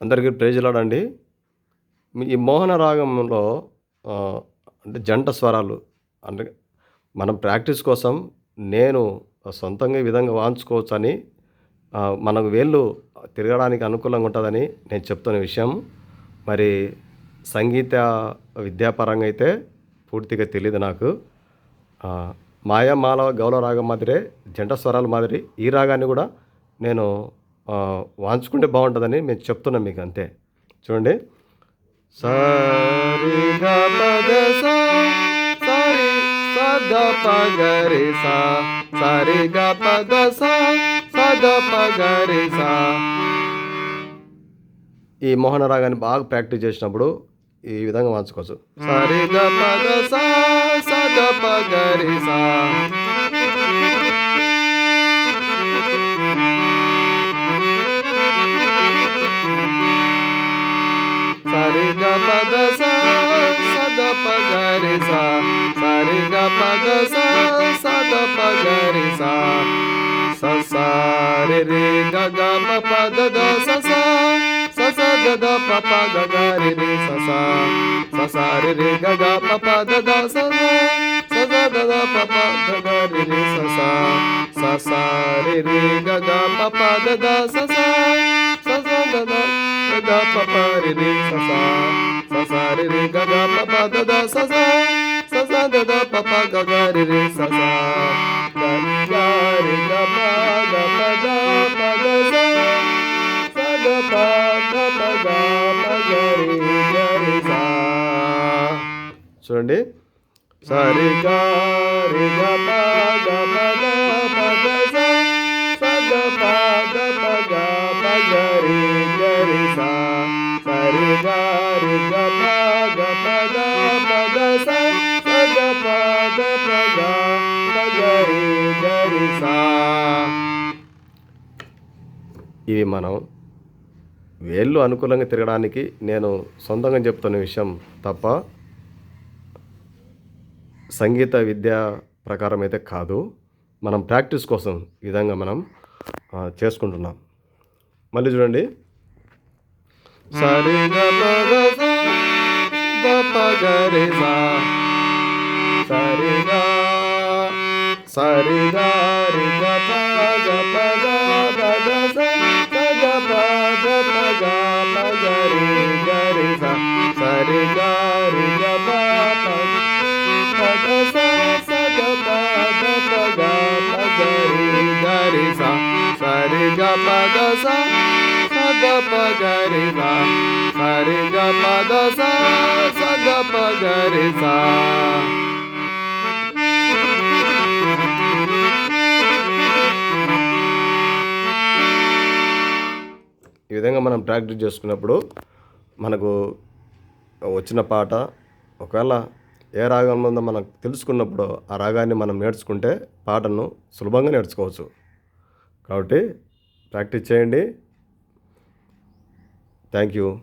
అందరికీ ప్రేజలాడండి ఈ మోహన రాగంలో అంటే జంట స్వరాలు అంటే మనం ప్రాక్టీస్ కోసం నేను సొంతంగా ఈ విధంగా వాంచుకోవచ్చు అని మనకు వేళ్ళు తిరగడానికి అనుకూలంగా ఉంటుందని నేను చెప్తున్న విషయం. మరి సంగీత విద్యాపరంగా అయితే పూర్తిగా తెలియదు నాకు. ఆ, మాయా మాలవ గౌల రాగం మాదిరే జంట స్వరాల మాదిరి ఈ రాగాన్ని కూడా నేను వాంచుకుంటే బాగుంటుందని మేము చెప్తున్నాం మీకు అంతే. చూడండి. సరి పద సద పగరి సా సరి గ పద సా సద పగరి సా ఈ మోహన రాగాన్ని బాగా ప్రాక్టీస్ చేసినప్పుడు ఈ విధంగా వాంచుకోవచ్చు. సరి గ పద సా సద పగరి సా పగరి సా సరి గ పద సా సద పగరి సా స సా రి రి గ గ ప ప ద ద స సా స స ద ద ప ప గ గ రి రి స సా స సా రి రి గ గ ప ప ద ద స సా స స ద ద ప ప గ గ రి రి స సా స సా రి రి గ గ ప ప ద ద స సా స స ద ద గ ప ప రి రి స సా స సా రి రి గ గ ప ప ద ద స సా స స ద ద ప ప గ గ రి రి స. సా గ గ రి గ ప గ ప ద ప ద స స గ ప గ ప గ ప గ రి గ రి సా. చూడండి. సరి గ రి గ ప గ ప ద ప ద స. స గ ప గ ప గ ప గ రి గ రి సా. సా ఇవి మనం వేళ్ళు అనుకూలంగా తిరగడానికి నేను సొంతంగా చెప్తున్న విషయం తప్ప సంగీత విద్య ప్రకారం అయితే కాదు. మనం ప్రాక్టీస్ కోసం ఈ విధంగా మనం చేసుకుంటున్నాం. మళ్ళీ చూడండి. సరి గ ప గ స ద ప గ రి సా సరి గ సరి గ రి గ ప గ ప గ ప ద స స గ ప గ ప గ ప గ రి గ రి స సరి గ రి గ ప ప ప ద స స గ ప గ ప గ ప గ రి గ రి స సరి గ ప ద స స గ సరి గ ఈ విధంగా మనం ప్రాక్టీస్ చేసుకున్నప్పుడు మనకు వచ్చిన పాట ఒకవేళ ఏ రాగం ఉందో మనం తెలుసుకున్నప్పుడు ఆ రాగాన్ని మనం నేర్చుకుంటే పాటను సులభంగా నేర్చుకోవచ్చు. కాబట్టి ప్రాక్టీస్ చేయండి. Thank you.